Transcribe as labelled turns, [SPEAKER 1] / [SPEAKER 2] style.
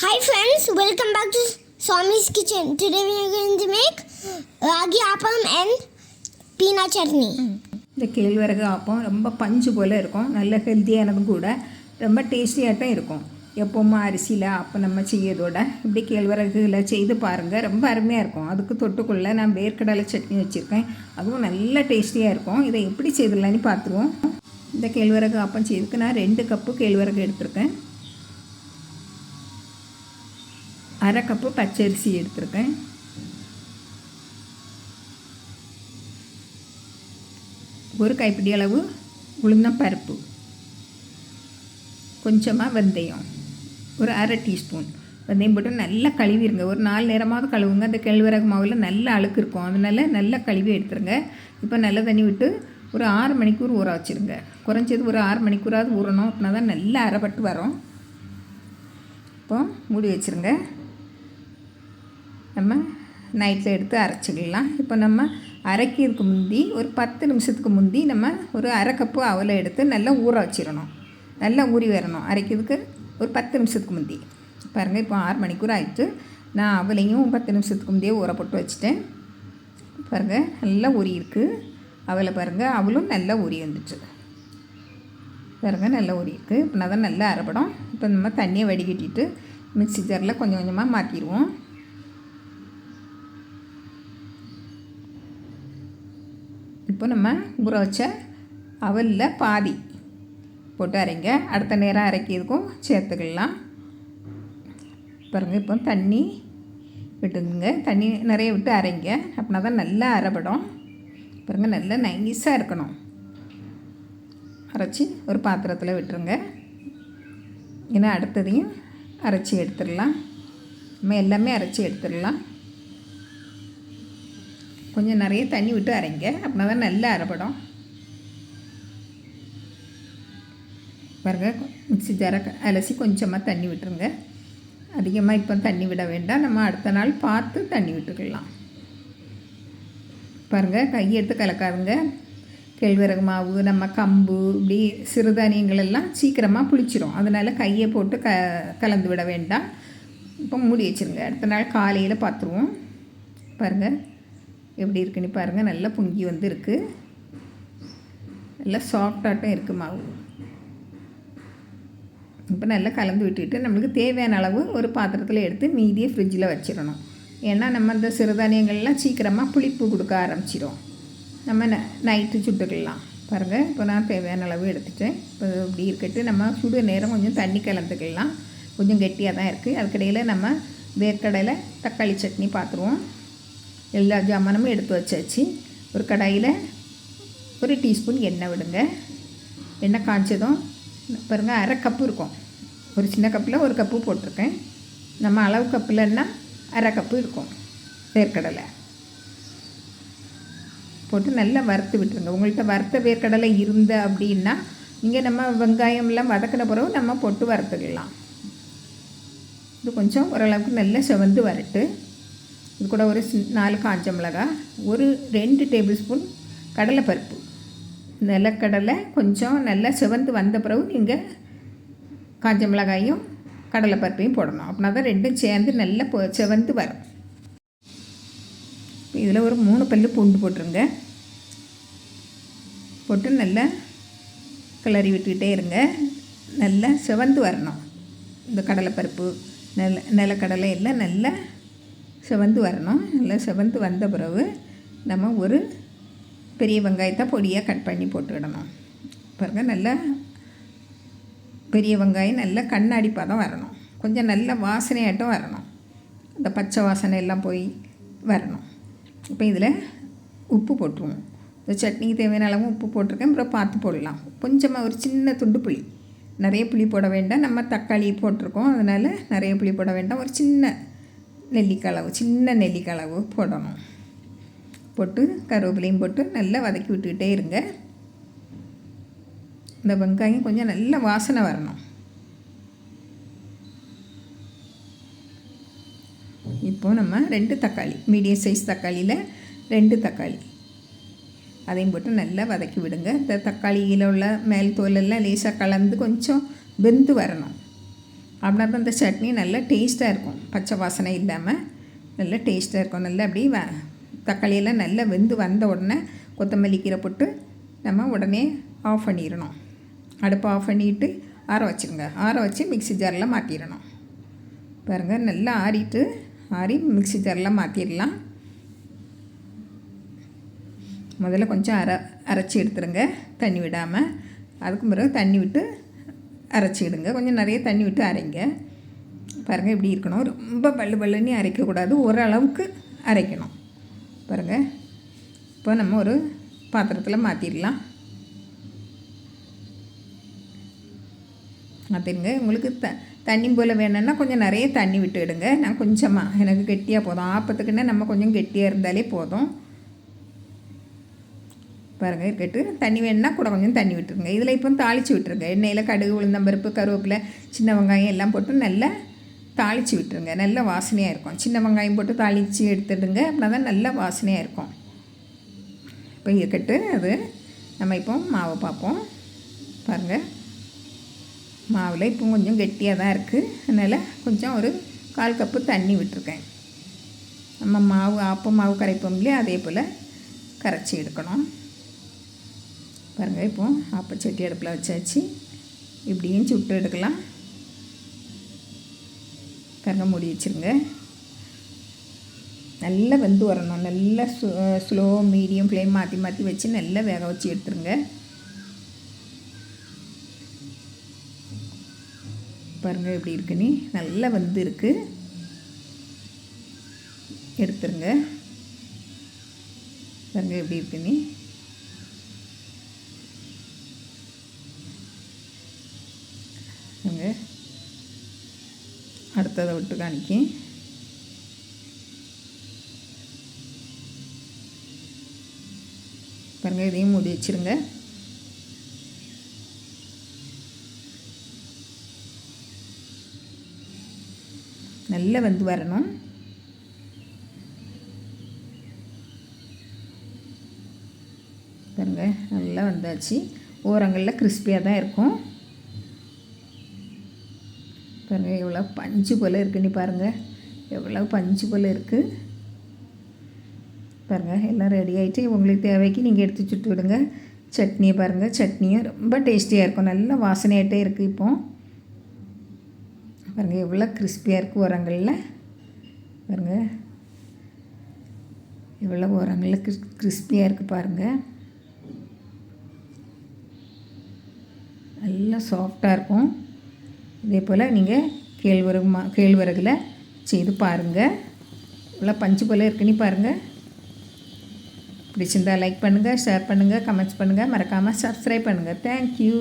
[SPEAKER 1] Hi friends, welcome back to Swami's Kitchen. Today we are going to make ragi appam and peanut chutney.
[SPEAKER 2] இந்த கேழ்வரகு ஆப்பம் ரொம்ப பஞ்சு போல் இருக்கும். நல்ல ஹெல்த்தியானதும் கூட ரொம்ப டேஸ்டியாகட்டும் இருக்கும். எப்போவுமே அரிசியில் அப்போ நம்ம செய்யறதோட இப்படி கேழ்வரகுல செய்து பாருங்கள் ரொம்ப அருமையாக இருக்கும். அதுக்கு தொட்டுக்குள்ளே நான் வேர்க்கடலை சட்னி வச்சுருக்கேன். அதுவும் நல்ல டேஸ்டியாக இருக்கும். இதை எப்படி செய்திடலான்னு பார்த்துருவோம். இந்த கேழ்வரகு ஆப்பம் செய்யறதுக்கு நான் ரெண்டு கப்பு கேழ்வரகு எடுத்திருக்கேன். அரை கப்பு பச்சரிசி எடுத்திருக்கேன். ஒரு கைப்பிடி அளவு உளுந்தம் பருப்பு. கொஞ்சமாக வெந்தயம். ஒரு அரை டீஸ்பூன். வெந்தயம் போட்டு நல்லா கழுவிடுங்க ஒரு நாலு நேரமாவது கழுவுங்க. அந்த கேழ்வரகு மாவில் நல்ல அழுக்கு இருக்கும். அதனால நல்லா கழுவி எடுத்துருங்க. இப்போ நல்ல தண்ணி விட்டு ஒரு ஆறு மணிக்கூர் ஊற வச்சுருங்க. குறைஞ்சது ஒரு ஆறு மணிக்கூறாவது ஊறணும். அப்படின்னா தான் நல்லா அரைப்பட்டு வரும். இப்போ மூடி வச்சுருங்க. நம்ம நைட்டில் எடுத்து அரைச்சிக்கலாம். இப்போ நம்ம அரைக்கிறதுக்கு முந்தி ஒரு பத்து நிமிஷத்துக்கு முந்தி நம்ம ஒரு அரை கப்பு அவலை எடுத்து நல்லா ஊற வச்சிடணும். நல்லா ஊறி வரணும். அரைக்கிறதுக்கு ஒரு பத்து நிமிஷத்துக்கு முந்தி. பாருங்கள் இப்போ ஆறு மணிக்கூர் ஆயிடுச்சு. நான் அவளையும் பத்து நிமிஷத்துக்கு முந்தையே ஊற போட்டு வச்சுட்டேன். பாருங்கள் நல்லா ஊறி இருக்குது அவளை பாருங்கள் அவளும் நல்லா ஊறி வந்துச்சு. பாருங்கள் நல்லா ஊறி இருக்குது இப்போ தான் நல்லா அரைப்படும். இப்போ நம்ம தண்ணியை வடிகட்டிட்டு மிக்சி ஜாரில் கொஞ்சம் கொஞ்சமாக மாற்றிடுவோம் இப்போ நம்ம ஊற வச்ச அவலில் பாதி போட்டு அரைங்க. அடுத்த நேரம் அரைக்கிறதுக்கும் சேர்த்துக்கலாம். பாருங்கள் இப்போ தண்ணி விட்டுங்க தண்ணி நிறைய விட்டு அரைங்க. அப்படின்னா தான் நல்லா அரைபடும். பாருங்கள் நல்லா நைஸாக இருக்கணும். அரைச்சி ஒரு பாத்திரத்தில் விட்டுருங்க. ஏன்னா அடுத்ததையும் அரைச்சி எடுத்துடலாம். நம்ம எல்லாமே அரைச்சி எடுத்துடலாம். கொஞ்சம் நிறைய தண்ணி விட்டு அரைங்க. அப்படின்னா தான் நல்லா அரைப்படும். பாருங்க மிக்சி ஜரக்க அலசி கொஞ்சமாக தண்ணி விட்டுருங்க. அதிகமாக இப்போ தண்ணி விட வேண்டாம். நம்ம அடுத்த நாள் பார்த்து தண்ணி விட்டுக்கலாம். பாருங்கள் கையெடுத்து கலக்காதுங்க. கேழ்வரகு மாவு நம்ம கம்பு இப்படி சிறுதானியங்கள் எல்லாம் சீக்கிரமாக புளிச்சிரும். அதனால் கையை போட்டு க கலந்து விட வேண்டாம். இப்போ மூடி வச்சுருங்க. அடுத்த நாள் காலையில் பார்த்துருவோம். பாருங்கள் எப்படி இருக்குன்னு பாருங்கள் நல்லா பொங்கி வந்து இருக்குது நல்லா சாஃப்டாட்டம் இருக்குது மாவு. இப்போ நல்லா கலந்து விட்டுட்டு நம்மளுக்கு தேவையான அளவு ஒரு பாத்திரத்தில் எடுத்து மீதியை ஃப்ரிட்ஜில் வச்சிடணும். ஏன்னா நம்ம இந்த சிறுதானியங்கள்லாம் சீக்கிரமாக புளிப்பு கொடுக்க ஆரம்பிச்சிடும் நம்ம ந நைட்டு சுட்டுக்கலாம். பாருங்கள் இப்போ நான் தேவையான அளவு எடுத்துட்டேன். இப்போ இப்படி இருக்கட்டு நம்ம சுடு நேரம் கொஞ்சம் தண்ணி கலந்துக்கலாம். கொஞ்சம் கெட்டியாக தான் இருக்குது அதுக்கடையில் நம்ம வேர்க்கடையில் தக்காளி சட்னி பார்த்துருவோம் எல்லா ஜாமானும் எடுத்து வச்சாச்சு. ஒரு கடாயில் ஒரு டீஸ்பூன் எண்ணெய் விடுங்க. எண்ணெய் காய்ச்சதும் பாருங்கள் அரை கப்பு இருக்கும். ஒரு சின்ன கப்பில் ஒரு கப்பு போட்டிருக்கேன். நம்ம அளவு கப்பில்னா அரை கப்பு இருக்கும் வேர்க்கடலை. போட்டு நல்லா வறுத்து விட்டுருங்க. உங்கள்கிட்ட வறுத்த வேர்க்கடலை இருந்த அப்படின்னா நீங்கள் நம்ம வெங்காயம்லாம் வதக்கின பிறகு நம்ம போட்டு வறுத்துக்கலாம். இது கொஞ்சம் ஓரளவுக்கு நல்லா செவந்து வரட்டு. இது கூட ஒரு நாலு காஞ்ச மிளகாய் ஒரு ரெண்டு டேபிள் ஸ்பூன் கடலைப்பருப்பு நிலக்கடலை கொஞ்சம் நல்லா செவந்து வந்த பிறகு நீங்கள் காஞ்ச மிளகாயும் கடலைப்பருப்பையும் போடணும். அப்படின்னா தான் ரெண்டும் சேர்ந்து நல்லா பொ செவந்து வரும். இதில் ஒரு மூணு பல்லு பூண்டு போட்டுருங்க. போட்டு நல்லா கிளறி விட்டுக்கிட்டே இருங்க. நல்லா செவந்து வரணும். இந்த கடலைப்பருப்பு நில நிலக்கடலை எல்லாம் நல்லா செவந்து வரணும். இல்லை செவந்து வந்த பிறகு நம்ம ஒரு பெரிய வெங்காயத்தை பொடியாக கட் பண்ணி போட்டுக்கிடணும். பாருங்க நல்லா பெரிய வெங்காயம் நல்லா கண்ணாடி பதம் வரணும். கொஞ்சம் நல்ல வாசனையாட்டம் வரணும். அந்த பச்சை வாசனை எல்லாம் போய் வரணும். இப்போ இதில் உப்பு போட்டுருவோம். இந்த சட்னிக்கு தேவையான அளவு உப்பு போட்டிருக்கேன். அப்புறம் பார்த்து போடலாம். கொஞ்சமாக ஒரு சின்ன துண்டு புளி. நிறைய புளி போட வேண்டாம். நம்ம தக்காளி போட்டிருக்கோம். அதனால் நிறைய புளி போட வேண்டாம். ஒரு சின்ன நெல்லிக்களவு சின்ன நெல்லிக்களவு போடணும். போட்டு கருவேப்பிலையும் போட்டு நல்லா வதக்கி விட்டுக்கிட்டே இருங்க. இந்த வெங்காயம் கொஞ்சம் நல்ல வாசனை வரணும். இப்போது நம்ம ரெண்டு தக்காளி மீடியம் சைஸ் தக்காளியில் ரெண்டு தக்காளி. அதையும் போட்டு நல்லா வதக்கி விடுங்க. இந்த தக்காளியில் உள்ள மேல் தோலெல்லாம் லேசாக கலந்து கொஞ்சம் வெந்து வரணும். அப்படின்னா தான் இந்த சட்னி நல்லா டேஸ்ட்டாக இருக்கும். பச்சை வாசனை இல்லாமல் நல்லா டேஸ்ட்டாக இருக்கும். நல்லா அப்படியே வ தக்காளியெல்லாம் நல்லா வெந்து வந்த உடனே கொத்தமல்லி கீரை போட்டு நம்ம உடனே ஆஃப் பண்ணிடணும். அடுப்பை ஆஃப் பண்ணிட்டு ஆற வச்சுருங்க ஆற வச்சு மிக்ஸி ஜாரில் மாற்றிடணும் பாருங்கள் நல்லா ஆறிட்டு ஆறி மிக்ஸி ஜாரில் மாற்றிடலாம் முதல்ல கொஞ்சம் அரை அரைச்சி எடுத்துருங்க. தண்ணி விடாமல் அதுக்கு பிறகு தண்ணி விட்டு அரைச்சிக்கிடுங்க. கொஞ்சம் நிறைய தண்ணி விட்டு அரைங்க. பாருங்கள் இப்படி இருக்கணும். ரொம்ப பல்லு பல்லுன்னு அரைக்கக்கூடாது. ஓரளவுக்கு அரைக்கணும். பாருங்கள் இப்போ நம்ம ஒரு பாத்திரத்தில் மாற்றிடலாம் மாற்றிடுங்க உங்களுக்கு த தண்ணி போல் வேணும்னா கொஞ்சம் நிறைய தண்ணி விட்டுடுங்க. நான் கொஞ்சமாக எனக்கு கெட்டியாக போதும். ஆப்பத்துக்குன்னா நம்ம கொஞ்சம் கெட்டியாக இருந்தாலே போதும். பாருங்கள் இருக்கட்டு தண்ணி வேணுன்னா கூட கொஞ்சம் தண்ணி விட்டுருங்க. இதில் இப்போ தாளித்து விட்டுருங்க. எண்ணெயில் கடுகு உளுந்தம்பருப்பு கருவேப்பிலை சின்ன வெங்காயம் எல்லாம் போட்டு நல்லா தாளித்து விட்டுருங்க. நல்ல வாசனையாக இருக்கும். சின்ன வெங்காயம் போட்டு தாளித்து எடுத்துடுங்க. அப்படின்னா தான் நல்ல வாசனையாக இருக்கும். இப்போ இருக்கட்டு அது நம்ம இப்போ மாவை பார்ப்போம். பாருங்கள் மாவில் இப்போ கொஞ்சம் கெட்டியாக தான் இருக்குது அதனால் கொஞ்சம் ஒரு கால் கப்பு தண்ணி விட்டுருக்கேன். நம்ம மாவு ஆப்பம் மாவு கரைப்போம் இல்லையா? அதே போல் கரைச்சி எடுக்கணும். பாருங்கள் இப்போ ஆப்பச்சட்டி அடுப்பில் வச்சாச்சு. இப்படியும் சுட்டு எடுக்கலாம். பாருங்கள் மூடி வச்சுருங்க. நல்லா வெந்து வரணும். நல்லா ஸ்லோ மீடியம் ஃப்ளேம் மாற்றி மாற்றி வச்சு நல்லா வேக வச்சு எடுத்துருங்க. பாருங்கள் எப்படி இருக்குன்னு நல்லா வந்து இருக்குது எடுத்துருங்க. பாருங்கள் எப்படி இருக்குன்னு பாருங்க அடுத்ததை விட்டு காணிக்க பாருங்கள் இதையும் மூடி வச்சிருங்க. நல்லா வந்து வரணும். பாருங்க நல்லா வந்தாச்சு. ஓரங்களில் கிறிஸ்பியாக தான் இருக்கும். பாருங்கள் எவ்வளோ பஞ்சு போல் இருக்குன்னு பாருங்கள் எவ்வளோ பஞ்சு போல் இருக்குது பாருங்கள் எல்லாம் ரெடி ஆகிட்டு உங்களுக்கு தேவைக்கு நீங்கள் எடுத்து சுட்டு விடுங்க. சட்னியை பாருங்கள் சட்னியும் ரொம்ப டேஸ்டியாக இருக்கும். நல்ல வாசனையாகிட்டே இருக்குது இப்போது பாருங்கள் எவ்வளோ கிறிஸ்பியாக இருக்குது உரங்களில். பாருங்கள் எவ்வளோ உரங்களில் கிறிஸ் கிறிஸ்பியாக இருக்குது பாருங்கள் நல்லா சாஃப்டாக இருக்கும். இதே போல் நீங்கள் கேழ்வரகு மா கேழ்வரகில் செய்து பாருங்கள் இவ்வளோ பஞ்சு போல் இருக்குன்னு பாருங்கள் பிடிச்சிருந்தா லைக் பண்ணுங்கள் ஷேர் பண்ணுங்கள் கமெண்ட்ஸ் பண்ணுங்கள் மறக்காமல் சப்ஸ்கிரைப் பண்ணுங்கள் தேங்க்யூ